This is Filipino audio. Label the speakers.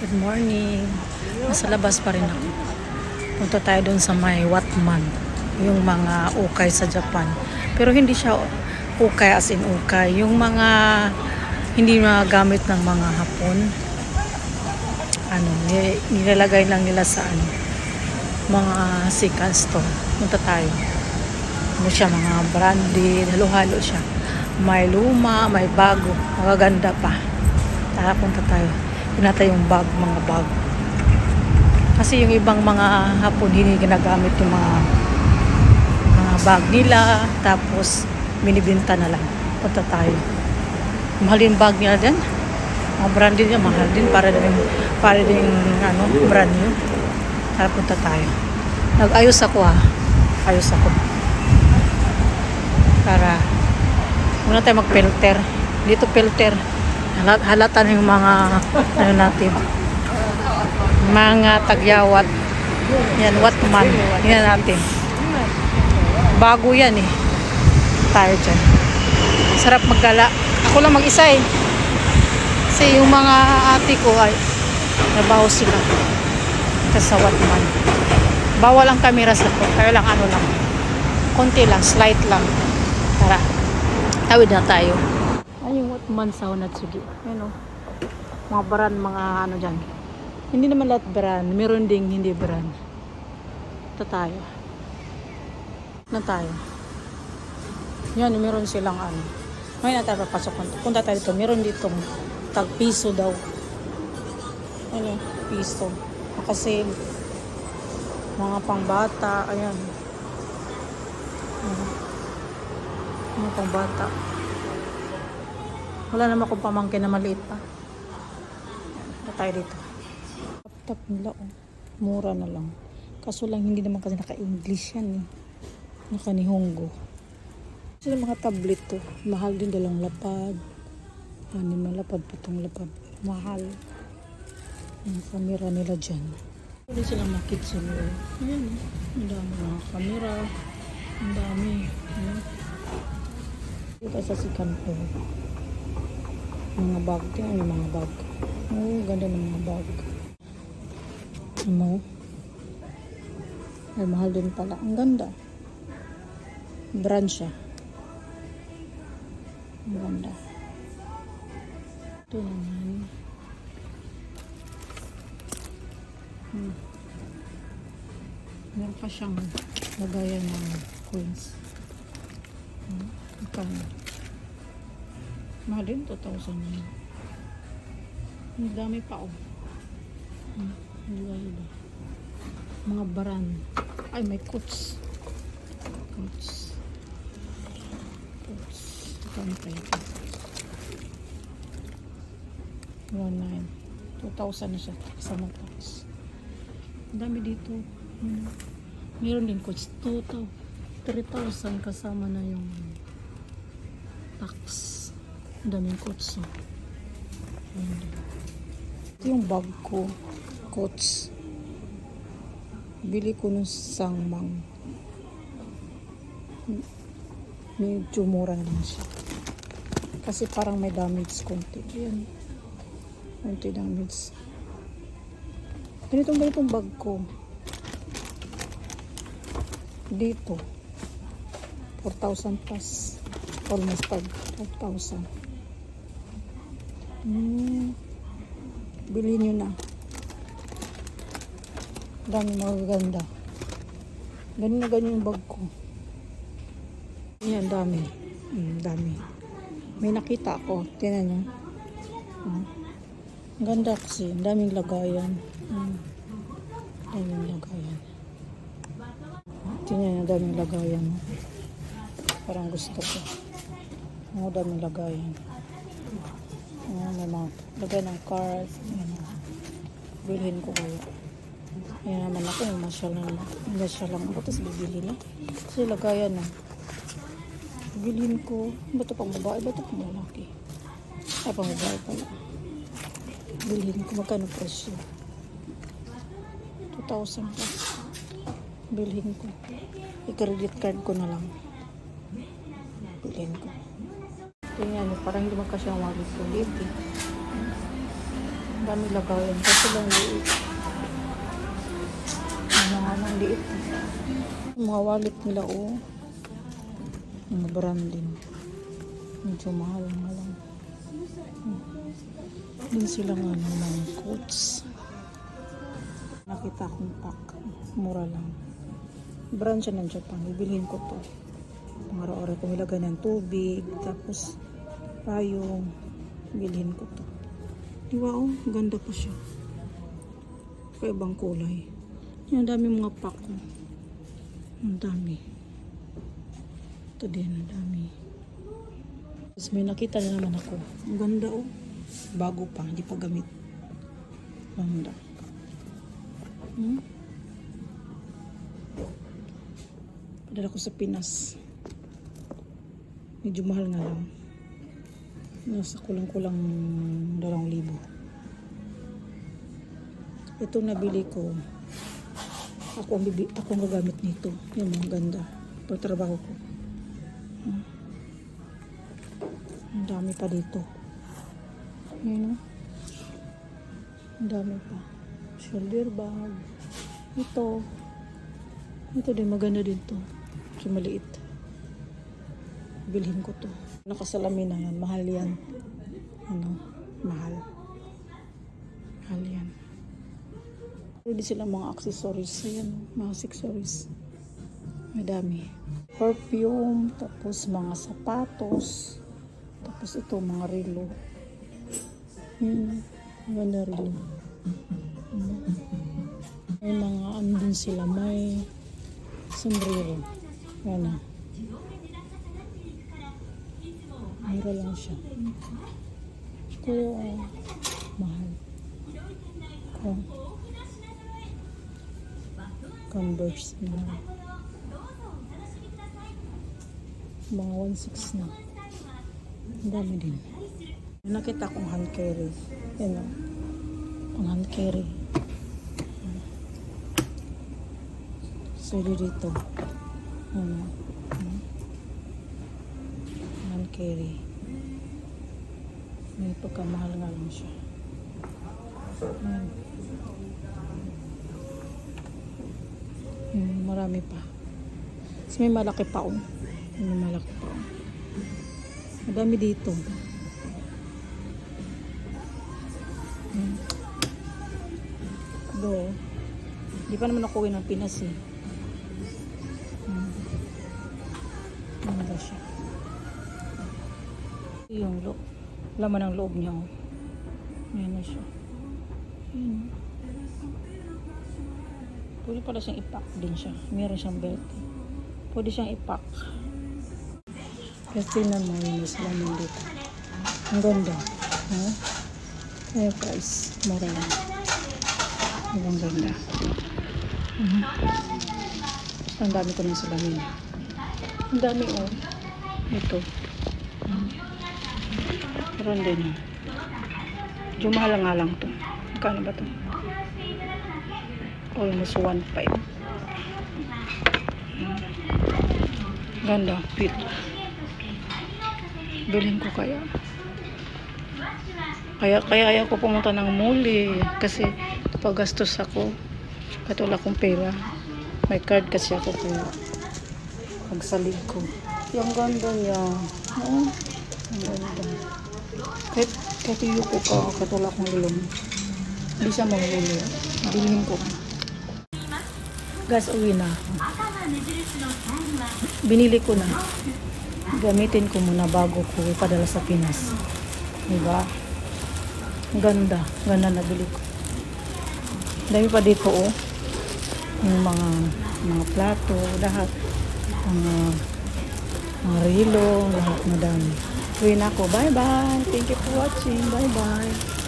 Speaker 1: Good morning. Nasa labas pa rin ako. Punta tayo doon sa may Watman. Yung mga ukay sa Japan. Pero hindi siya ukay as in ukay. Yung mga hindi magamit ng mga Hapon. Ano, ni- nilalagay lang nila sa ano, mga second store. Punta tayo. Ano siya, mga branded, halo-halo siya. May luma, may bago. Magaganda pa. Tara, punta tayo. Pinata yung bag, mga bag. Kasi yung ibang mga hapon, hindi ginagamit yung mga mga bag nila. Tapos, binibinta na lang. Punta tayo. Mahal yung bag nila din. Mga branded niya, mahal din. Para din, para din, ano, brand new. Tara, punta tayo. Nag-ayos ako ha. Ayos ako. Para, muna tayo mag-filter. Dito filter. Halat, halata na yung mga, ano natin, mga tagyawat. Yan, watman. Yan natin. Bago yan eh. Tayo dyan. Sarap maggala. Ako lang mag-isa eh. Kasi yung mga ate ko ay nabaho sila. Kasi sa watman. Bawal ang camera sa ko. Kaya lang ano lang. Konti lang, slight lang. Tara. Tawid na tayo. Ay, yung watman sa Honatsugi. Yan o. Mga brand, mga ano dyan. Hindi naman lahat brand. Meron ding hindi brand. Ito tayo. Na tayo. Yan, meron silang ano. Ngayon na tayo papasok. Punta tayo dito. Meron ditong tag piso daw. Ano, piso. Kasi mga pangbata, ayan. Ayan. Mga pangbata. Wala naman akong pamangkin na maliit pa. Punta tayo dito. Laptop nila, oh. Mura na lang. Kaso lang hindi naman kasi naka-English yan eh. Naka-Nihongo. Sila mga tablet to. Mahal din dalang lapad. Anim na lapad, pitong lapad. Mahal. Ang camera nila dyan. Pwede silang makitsin. oh. Ayan, oh. Ang dami mga camera. Ang dami. Ayan. Dito sa second floor. Mga bag. Tingnan yung mga bag. Oh, ganda ng mga bag. Ano? Ay, mahal din pala. Ang ganda. Brand siya. Ang ganda. Ito naman. Hmm. Meron pa siyang lagayan ng coins. Hmm. Magkano? Mahal din, 2,000 na. Ang dami pa oh. Hmm. Iba, iba. Mga baran. Ay, may coats. Coats. Coats. Kano pa ito? 1,900. 2,000 na siya. Kasama tax. Ang dami dito. Hmm. Meron din coats. 2,000. 3,000 kasama na yung tax. Daming coats. Oh. Ayan. Ito yung bag ko. Coats. Bili ko nung sangmang. Medyo mura lang siya. Kasi parang may damage konti. Ayan. Konti damage. Ganitong ba itong bag ko? Dito. 4,000 plus. Almost 5,000. Hmm. Bili nyo na. Dami magaganda. Ganun na ganyan yung bag ko. Yan, dami. Mm, dami. May nakita ako. Tingnan nyo. Mm. Ang ganda kasi. Daming lagayan. Mm. Daming lagayan. Tingnan nyo, daming lagayan. Parang gusto ko. Ang daming lagayan. Lagay ng card. Ayan. Bilhin ko kaya. Ayan naman ako, yung masyal na naman. Siya lang ako, tapos bibili na. Kasi lagayan na. Bilhin ko. Ba ito pang babae? Ba ito pang lalaki? Ay, pang babae pala. Bilhin ko. Magkano presyo? 2,000 pa. Bilhin ko. I-credit card ko na lang. Bilhin ko. Tingnan nyo, parang hindi magkasya ang wallet ko. Liit dami lagayan. Kasi lang liit. Ano nga lang liit. Mga wallet nila, oh. Mga branding. Medyo mahal nga lang. Hmm. Din sila nga ng coats. Nakita akong pack. Mura lang. Brand siya ng Japan. Bibilhin ko to. Pang araw-araw ko nilagay ng tubig. Tapos, payong. Bilhin ko to. Di ba oh? Ganda pa siya. Pa ibang kulay. Yan, ang dami mga pack. Ang dami. Ito din, ang dami. Tapos may nakita na naman ako. Ang ganda oh. Bago pa, hindi pa gamit. Ganda. Hmm? Padala ko sa Pinas. Medyo mahal nga lang. Nasa kulang-kulang dalawang libo. Itong nabili ko, ako ang, bibi, ako ang gagamit nito. Yan ang ganda. Pagtrabaho ko. Hmm. Ang dami pa dito. Yan o. Ang dami pa. Shoulder bag. Ito. Ito din, maganda din to. Kasi maliit. Bilhin ko to. Nakasalamin na. Mahal yan. Ano? Mahal. Mahal yan. Pwede sila mga accessories. Ayan, mga accessories. Madami. Perfume, tapos mga sapatos, tapos ito, mga relo. Hmm, maganda relo. May mga din sila, may sombrero. Yan na. Mura lang siya. Pero, ah, mahal. Kung, Converse na. Mga 1.6 na. Ang dami din. Nakita kong hand carry. Yan o. Ang hand carry. Pwede dito. Ano. Hmm. Carry. May pagkamahal nga lang siya. Ayan. Hmm, marami pa. Tapos may malaki pa oh. May malaki pa oh. Madami dito. Hmm. Do. Di pa naman ako uwi ng Pinas eh. Yung lo laman ng loob niya oh. Ayan na siya. Ayan. Pwede pala siyang ipack din siya. Meron siyang belt. Pwede siyang ipack. Kasi naman yun is laman dito. Ang ganda. Ha? Kaya price. Mura lang. Ang ganda. Mhm. Ang dami ko ng salamin. Ang dami oh. Ito. Meron din. Medyo mahal nga lang to. Magkano ba to? almost 1.5 ganda fit bilhin ko kaya. Kaya kaya ayaw ko pumunta ng muli kasi pagastos ako. Kahit wala akong pera. May card kasi ako kaya. Pagsalig ko. Yung ganda niya. ang ganda kahit kahit yuko ka kahit wala akong ilong hindi siya mahuli bilhin ko. Gas uwi na. Binili ko na. Gamitin ko muna bago ko ipadala sa Pinas. Diba? Ganda. Ganda na bili ko. Dami pa dito oh. Yung mga mga plato lahat. Mga mga rilo lahat na dami uwi na ako. Bye bye thank you for watching. Bye bye